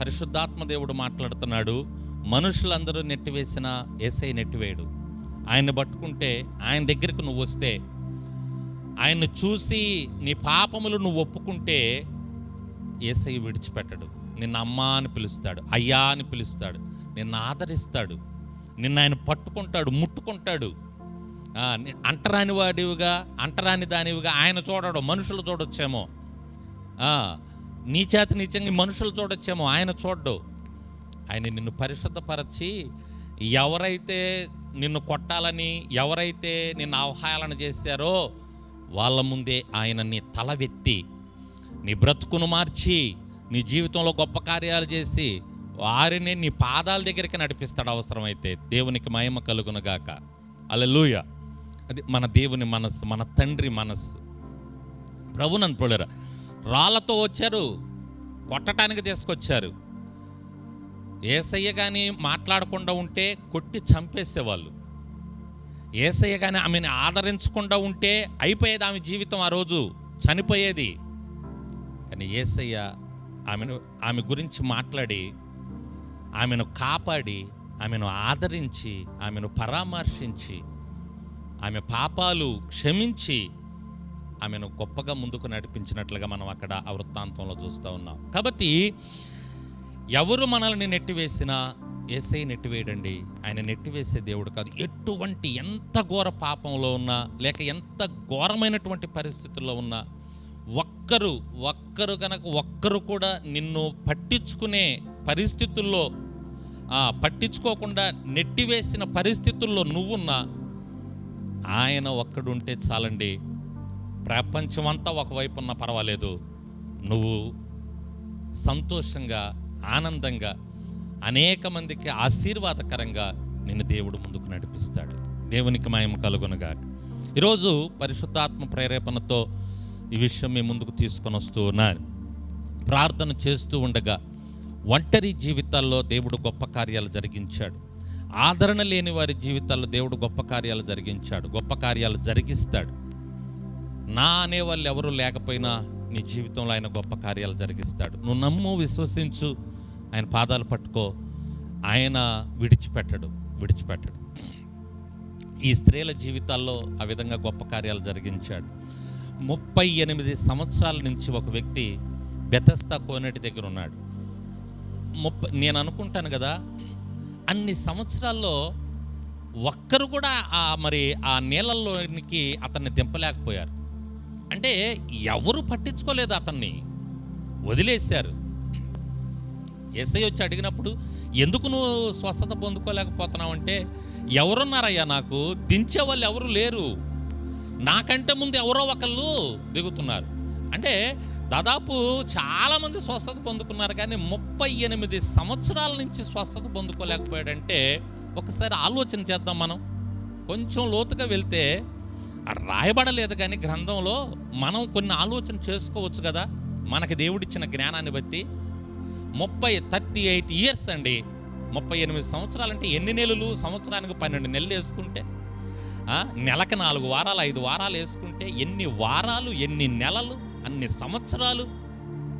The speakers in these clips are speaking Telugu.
పరిశుద్ధాత్మ దేవుడు మాట్లాడుతున్నాడు. మనుషులందరూ నెట్టివేసిన ఏసై నెట్టివేయడు. ఆయన్ని పట్టుకుంటే ఆయన దగ్గరికి నువ్వు వస్తే ఆయన్ని చూసి నీ పాపములు నువ్వు ఒప్పుకుంటే ఏసై విడిచిపెట్టడు. నిన్న అమ్మా అని పిలుస్తాడు అయ్యా అని పిలుస్తాడు నిన్ను ఆదరిస్తాడు నిన్న ఆయన పట్టుకుంటాడు ముట్టుకుంటాడు. ఆ, అంటరాని వాడివిగా అంటరాని దానివిగా ఆయన చూడడు మనుషులు చూడొచ్చేమో. ఆ, నీ చేత నిత్యంగా మనుషులు చూడొచ్చేమో ఆయన చూడ్డు. ఆయన నిన్ను పరిశుద్ధపరచి ఎవరైతే నిన్ను కొట్టాలని ఎవరైతే నిన్ను అవహేళన చేశారో వాళ్ళ ముందే ఆయన నీ తలవెత్తి నీ బ్రతుకును మార్చి నీ జీవితంలో గొప్ప కార్యాలు చేసి వారిని నీ పాదాల దగ్గరికి నడిపిస్తాడు అవసరమైతే. దేవునికి మహిమ కలుగునుగాక అలెలుయ అది మన దేవుని మనస్సు మన తండ్రి మనస్సు. ప్రభునంత రాళ్ళతో వచ్చారు కొట్టడానికి తీసుకొచ్చారు. ఏసయ్య కానీ మాట్లాడకుండా ఉంటే కొట్టి చంపేసేవాళ్ళు. ఏసయ్య కానీ ఆమెను ఆదరించకుండా ఉంటే అయిపోయేది ఆమె జీవితం ఆ రోజు చనిపోయేది. కానీ ఏసయ్య ఆమెను ఆమె గురించి మాట్లాడి ఆమెను కాపాడి ఆమెను ఆదరించి ఆమెను పరామర్శించి ఆమె పాపాలు క్షమించి ఆమెను గొప్పగా ముందుకు నడిపించినట్లుగా మనం అక్కడ ఆ వృత్తాంతంలో చూస్తూ ఉన్నాం. కాబట్టి ఎవరు మనల్ని నెట్టివేసినా ఏసై నెట్టివేయడండి. ఆయన నెట్టివేసే దేవుడు కాదు. ఎటువంటి ఎంత ఘోర పాపంలో ఉన్నా లేక ఎంత ఘోరమైనటువంటి పరిస్థితుల్లో ఉన్నా ఒక్కరు ఒక్కరు కనుక ఒక్కరు కూడా నిన్ను పట్టించుకునే పరిస్థితుల్లో పట్టించుకోకుండా నెట్టివేసిన పరిస్థితుల్లో నువ్వున్నా ఆయన ఒక్కడుంటే చాలండి. ప్రపంచమంతా ఒకవైపు ఉన్నా పర్వాలేదు. నువ్వు సంతోషంగా ఆనందంగా అనేక మందికి ఆశీర్వాదకరంగా నిన్ను దేవుడు ముందుకు నడిపిస్తాడు. దేవునికి మాయం కలుగునగా ఈరోజు పరిశుద్ధాత్మ ప్రేరేపణతో ఈ విషయం మీ ముందుకు తీసుకొని వస్తూ ఉన్నాను. ప్రార్థన చేస్తూ ఉండగా ఒంటరి జీవితాల్లో దేవుడు గొప్ప కార్యాలు జరిగించాడు. ఆదరణ లేని వారి జీవితాల్లో దేవుడు గొప్ప కార్యాలు జరిగించాడు. గొప్ప కార్యాలు జరిగిస్తాడు. నా అనేవాళ్ళు ఎవరు లేకపోయినా నీ జీవితంలో ఆయన గొప్ప కార్యాలు జరిగిస్తాడు. నువ్వు నమ్ము విశ్వసించు ఆయన పాదాలు పట్టుకో ఆయన విడిచిపెట్టడు విడిచిపెట్టడు. ఈ స్త్రీల జీవితాల్లో ఆ విధంగా గొప్ప కార్యాలు జరిగించాడు. ముప్పై ఎనిమిది సంవత్సరాల నుంచి ఒక వ్యక్తి బెతస్తా కోనేటి దగ్గర ఉన్నాడు. ముప్పై నేను అనుకుంటాను కదా అన్ని సంవత్సరాల్లో ఒక్కరు కూడా ఆ మరి ఆ నీళ్ళల్లోనికి అతన్ని దింపలేకపోయారు. అంటే ఎవరు పట్టించుకోలేదు అతన్ని. వదిలేశారు. ఎస్ఐ వచ్చి అడిగినప్పుడు ఎందుకు నువ్వు స్వస్థత పొందుకోలేకపోతున్నావు అంటే ఎవరున్నారయ్యా నాకు? దించే వాళ్ళు ఎవరు లేరు. నాకంటే ముందు ఎవరో ఒకళ్ళు దిగుతున్నారు. అంటే దాదాపు చాలామంది స్వస్థత పొందుకున్నారు కానీ ముప్పై ఎనిమిది సంవత్సరాల నుంచి స్వస్థత పొందుకోలేకపోయాడంటే ఒకసారి ఆలోచన చేద్దాం మనం. కొంచెం లోతుగా వెళ్తే రాయబడలేదు కానీ గ్రంథంలో మనం కొన్ని ఆలోచన చేసుకోవచ్చు కదా? మనకి దేవుడిచ్చిన జ్ఞానాన్ని బట్టి ముప్పై థర్టీ ఎయిట్ ఇయర్స్ అండి. ముప్పై ఎనిమిది సంవత్సరాలు అంటే ఎన్ని నెలలు? సంవత్సరానికి పన్నెండు నెలలు వేసుకుంటే నెలకు నాలుగు వారాలు ఐదు వారాలు వేసుకుంటే ఎన్ని వారాలు ఎన్ని నెలలు అన్ని సంవత్సరాలు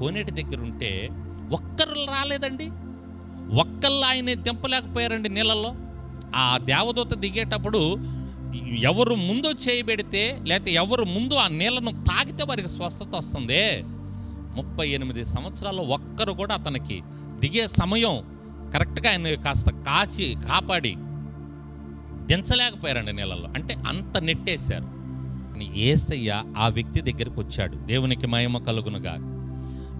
కోనేటి దగ్గర ఉంటే ఒక్కరు రాలేదండి. ఒక్కళ్ళు ఆయన తెంపలేకపోయారండి నీళ్ళల్లో. ఆ దేవదూత దిగేటప్పుడు ఎవరు ముందు చేయబెడితే లేకపోతే ఎవరు ముందు ఆ నీళ్ళను తాకితే వారికి స్వస్థత వస్తుంది. ముప్పై ఎనిమిది సంవత్సరాల్లో ఒక్కరు కూడా అతనికి దిగే సమయం కరెక్ట్గా ఆయన కాస్త కాచి కాపాడి దించలేకపోయారండి నీళ్ళల్లో. అంటే అంత నెట్టేశారు. ఏసయ్య ఆ వ్యక్తి దగ్గరికి వచ్చాడు. దేవునికి మహిమ కలుగునుగా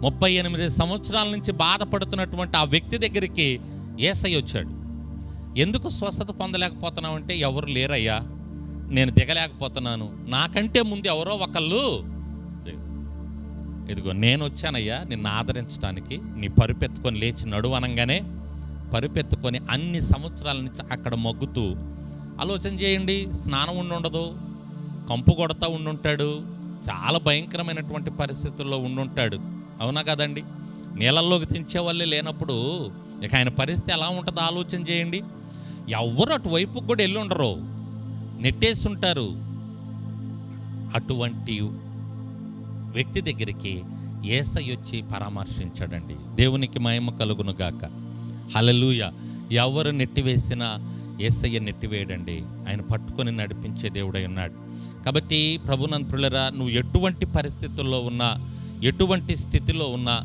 ముప్పై ఎనిమిది సంవత్సరాల నుంచి బాధపడుతున్నటువంటి ఆ వ్యక్తి దగ్గరికి ఏసయ్య వచ్చాడు. ఎందుకు స్వస్థత పొందలేకపోతున్నావు అంటే ఎవరు లేరయ్యా? నేను దిగలేకపోతున్నాను. నాకంటే ముందు ఎవరో ఒకళ్ళు ఇదిగో నేను వచ్చానయ్యా నిన్ను ఆదరించడానికి నీ పరుపెత్తుకొని లేచి నడువు అనగానే పరుపెత్తుకొని అన్ని సంవత్సరాల నుంచి అక్కడ మగ్గుతూ ఆలోచన చేయండి స్నానం ఉండి ఉండదు కంపు కొడతా ఉండుంటాడు చాలా భయంకరమైనటువంటి పరిస్థితుల్లో ఉండుంటాడు అవునా కదండి? నీళ్ళల్లోకి తెంచే వాళ్ళే లేనప్పుడు ఇక ఆయన పరిస్థితి ఎలా ఉంటుందో ఆలోచన చేయండి. ఎవరు అటువైపు కూడా వెళ్ళి ఉండరు. నెట్టేస్తుంటారు. అటువంటి వ్యక్తి దగ్గరికి ఏసై వచ్చి పరామర్శించాడండి. దేవునికి మహిమ కలుగును గాక. హలలుయ ఎవరు నెట్టివేసినా ఏసయ్య నెట్టివేయడండి. ఆయన పట్టుకొని నడిపించే దేవుడై ఉన్నాడు. కాబట్టి ప్రభునంత్రులరా నువ్వు ఎటువంటి పరిస్థితుల్లో ఉన్నా ఎటువంటి స్థితిలో ఉన్నా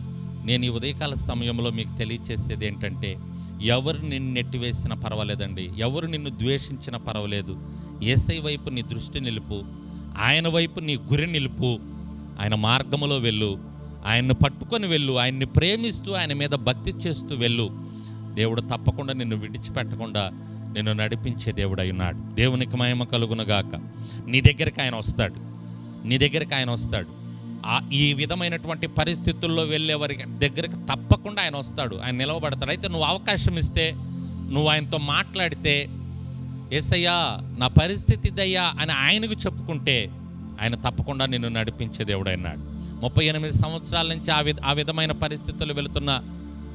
నేను ఈ ఉదయకాల సమయంలో మీకు తెలియచేసేది ఏంటంటే ఎవరు నిన్ను నెట్టివేసినా పర్వాలేదండి. ఎవరు నిన్ను ద్వేషించినా పర్వాలేదు. ఏసై వైపు నీ దృష్టి నిలుపు ఆయన వైపు నీ గురి నిలుపు. ఆయన మార్గములో వెళ్ళు ఆయన్ని పట్టుకొని వెళ్ళు ఆయన్ని ప్రేమిస్తూ ఆయన మీద భక్తి చేస్తూ వెళ్ళు. దేవుడు తప్పకుండా నిన్ను విడిచిపెట్టకుండా నిన్ను నడిపించే దేవుడు ఉన్నాడు దేవునికి మహిమ కలుగునగాక నీ దగ్గరికి ఆయన వస్తాడు. నీ దగ్గరికి ఆయన వస్తాడు. ఆ ఈ విధమైనటువంటి పరిస్థితుల్లో వెళ్ళే వారికి దగ్గరికి తప్పకుండా ఆయన వస్తాడు. ఆయన నిలవబడతాడు. అయితే నువ్వు అవకాశం ఇస్తే నువ్వు ఆయనతో మాట్లాడితే ఏసయ్యా నా పరిస్థితి ఇదయ్యా అని ఆయనకు చెప్పుకుంటే ఆయన తప్పకుండా నిన్ను నడిపించే దేవుడు అన్నాడు. ముప్పై ఎనిమిది సంవత్సరాల నుంచి ఆ విధ ఆ విధమైన పరిస్థితులు వెళుతున్న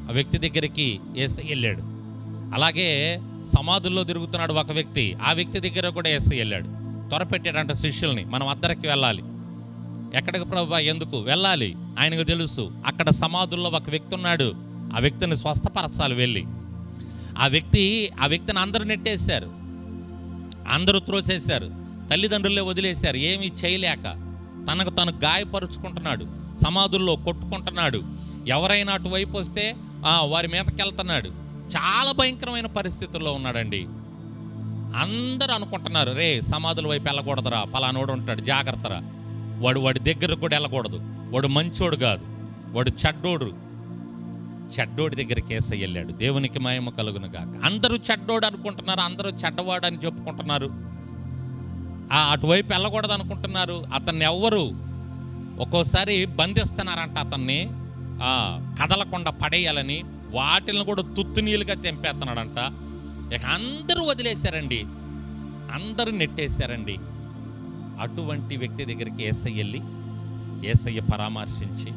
ఆ వ్యక్తి దగ్గరికి ఏసై వెళ్ళాడు. అలాగే సమాధుల్లో తిరుగుతున్నాడు ఒక వ్యక్తి ఆ వ్యక్తి దగ్గర కూడా ఏసై వెళ్ళాడు. త్వరపెట్టాడంట శిష్యుల్ని మనం అద్దరికి వెళ్ళాలి. ఎక్కడికి ప్రభా ఎందుకు? వెళ్ళాలి ఆయనకు తెలుసు. అక్కడ సమాధుల్లో ఒక వ్యక్తి ఉన్నాడు ఆ వ్యక్తిని స్వస్థపరచాలి వెళ్ళి. ఆ వ్యక్తి ఆ వ్యక్తిని అందరూ నెట్టేశారు. అందరూ త్రోసేశారు. తల్లిదండ్రులే వదిలేశారు. ఏమీ చేయలేక తనకు తను గాయపరుచుకుంటున్నాడు. సమాధుల్లో కొట్టుకుంటున్నాడు. ఎవరైనా అటువైపు వస్తే వారి మీదకి వెళ్తున్నాడు చాలా భయంకరమైన పరిస్థితుల్లో ఉన్నాడండి. అందరూ అనుకుంటున్నారు రే సమాధుల వైపు వెళ్ళకూడదురా పలానోడు ఉంటాడు జాగ్రత్తరా. వాడు వాడి దగ్గరకు కూడా వెళ్ళకూడదు. వాడు మంచోడు కాదు. వాడు చెడ్డోడు. చెడ్డోడి దగ్గర ఏసై వెళ్ళాడు దేవునికి మహిమ కలుగును గాక. అందరూ చెడ్డోడు అనుకుంటున్నారు అందరూ చెడ్డవాడు అని చెప్పుకుంటున్నారు. అటువైపు వెళ్ళకూడదు అనుకుంటున్నారు. అతన్ని ఎవ్వరు ఒక్కోసారి బంధిస్తున్నారంట అతన్ని. కదలకుండా పడేయాలని వాటిని కూడా తుత్తునీలుగా తెంపేస్తున్నాడంట ఇక అందరూ వదిలేశారండి. అందరూ నెట్టేశారండి. అటువంటి వ్యక్తి దగ్గరికి ఏసై వెళ్ళి ఏసయ్య పరామర్శించి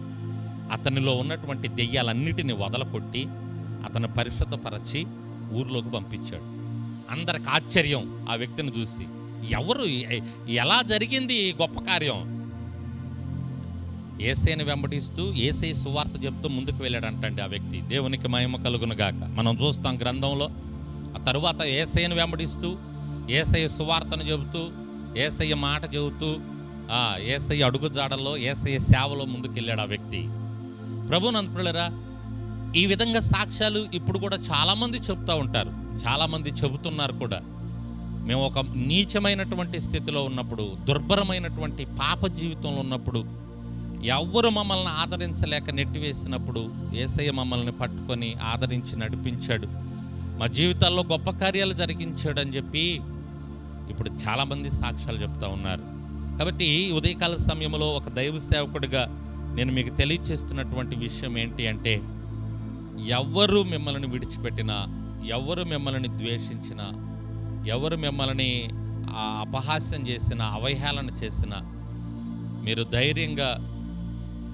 అతనిలో ఉన్నటువంటి దెయ్యాలన్నిటిని వదలకొట్టి అతను పరిశుద్ధపరచి ఊర్లోకి పంపించాడు. అందరికి ఆశ్చర్యం ఆ వ్యక్తిని చూసి. ఎవరు? ఎలా జరిగింది ఈ గొప్ప కార్యం? ఏసైని వెంబడిస్తూ ఏసై సువార్త చెప్తూ ముందుకు వెళ్ళాడంటండి ఆ వ్యక్తి. దేవునికి మహిమ కలుగును గాక. మనం చూస్తాం గ్రంథంలో ఆ తరువాత ఏసైని వెంబడిస్తూ ఏసై సువార్తను చెబుతూ ఏసయ్య మాట చెబుతూ ఏసై ఏసయ్య అడుగు ఏసయ్య సేవలో ముందుకు వెళ్ళాడు ఆ వ్యక్తి. ప్రభు నంతులరా ఈ విధంగా సాక్ష్యాలు ఇప్పుడు కూడా చాలామంది చెబుతూ ఉంటారు చాలామంది చెబుతున్నారు కూడా. మేము ఒక నీచమైనటువంటి స్థితిలో ఉన్నప్పుడు దుర్భరమైనటువంటి పాప జీవితంలో ఉన్నప్పుడు ఎవ్వరు మమ్మల్ని ఆదరించలేక నెట్టివేసినప్పుడు ఏసయ్య మమ్మల్ని పట్టుకొని ఆదరించి నడిపించాడు. మా జీవితాల్లో గొప్ప కార్యాలు జరిగించాడు అని చెప్పి ఇప్పుడు చాలామంది సాక్ష్యాలు చెప్తా ఉన్నారు. కాబట్టి ఉదయకాల సమయంలో ఒక దైవ సేవకుడిగా నేను మీకు తెలియచేస్తున్నటువంటి విషయం ఏంటి అంటే ఎవరు మిమ్మల్ని విడిచిపెట్టినా ఎవరు మిమ్మల్ని ద్వేషించినా ఎవరు మిమ్మల్ని అపహాస్యం చేసినా అవహేళన చేసినా మీరు ధైర్యంగా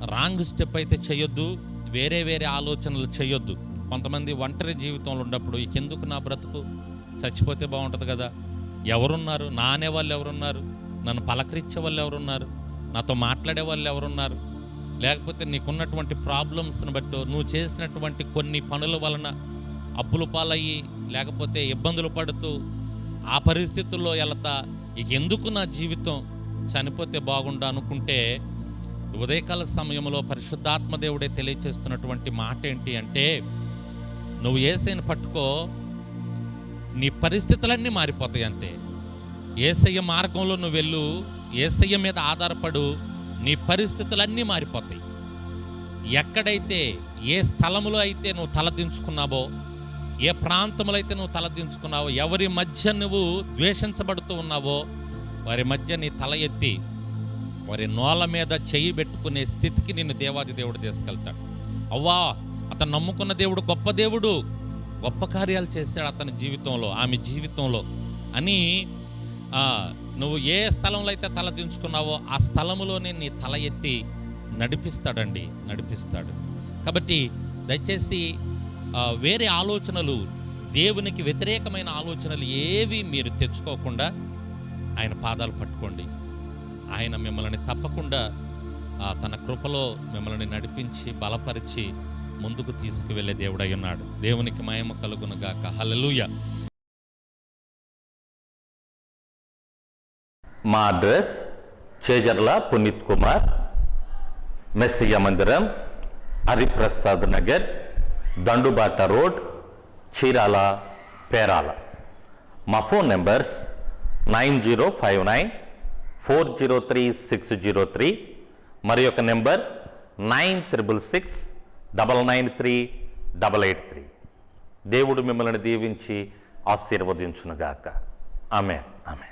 రాంగ్ స్టెప్ అయితే చేయొద్దు వేరే వేరే ఆలోచనలు చేయొద్దు. కొంతమంది ఒంటరి జీవితంలో ఉన్నప్పుడు ఎందుకు నా బ్రతుకు చచ్చిపోతే బాగుంటుంది కదా ఎవరున్నారు? నానే వాళ్ళు ఎవరున్నారు? నన్ను పలకరించే వాళ్ళు ఎవరున్నారు? నాతో మాట్లాడే వాళ్ళు ఎవరున్నారు? లేకపోతే నీకున్నటువంటి ప్రాబ్లమ్స్ని బట్టి నువ్వు చేసినటువంటి కొన్ని పనుల వలన అప్పులు పాలయ్యి లేకపోతే ఇబ్బందులు పడుతూ ఆ పరిస్థితుల్లో వెళతా ఎందుకు నా జీవితం చనిపోతే బాగుండు అనుకుంటే ఉదయకాల సమయంలో పరిశుద్ధాత్మ దేవుడే తెలియచేస్తున్నటువంటి మాట ఏంటి అంటే నువ్వు ఏసైని పట్టుకో నీ పరిస్థితులన్నీ మారిపోతాయి అంతే. ఏసయ్య మార్గంలో నువ్వు వెళ్ళు ఏసయ్య మీద ఆధారపడు నీ పరిస్థితులన్నీ మారిపోతాయి. ఎక్కడైతే ఏ స్థలములో అయితే నువ్వు తలదించుకున్నావో ఏ ప్రాంతంలో అయితే నువ్వు తలదించుకున్నావో ఎవరి మధ్య నువ్వు ద్వేషించబడుతూ ఉన్నావో వారి మధ్య నీ తల ఎత్తి వారి నోల మీద చెయ్యి పెట్టుకునే స్థితికి నిన్ను దేవాది దేవుడు తీసుకెళ్తాడు. అవ్వా అతను నమ్ముకున్న దేవుడు గొప్ప దేవుడు గొప్ప కార్యాలు చేశాడు అతని జీవితంలో ఆమె జీవితంలో అని నువ్వు ఏ స్థలంలో అయితే తల దించుకున్నావో ఆ స్థలంలోనే నీ తల ఎత్తి నడిపిస్తాడండి నడిపిస్తాడు. కాబట్టి దయచేసి వేరే ఆలోచనలు దేవునికి వ్యతిరేకమైన ఆలోచనలు ఏవి మీరు తెచ్చుకోకుండా ఆయన పాదాలు పట్టుకోండి. ఆయన మిమ్మల్ని తప్పకుండా తన కృపలో మిమ్మల్ని నడిపించి బలపరిచి ముందుకు తీసుకువెళ్ళే దేవుడై ఉన్నాడు. దేవునికి మయమ కలుగునుగాక. హల్లెలూయా. మా అడ్రస్ చేజర్ల పునీత్ కుమార్ మెస్సయ్య మందిరం హరిప్రసాద్ నగర్ దండుబాట రోడ్ చీరాల పేరాల. మా phone numbers nine zero five nine four zero three six zero three మరి యొక్క number nine triple six double nine three double eight three. దేవుడు మిమ్మల్ని దీవించి ఆశీర్వదించునుగాక. ఆమె ఆమె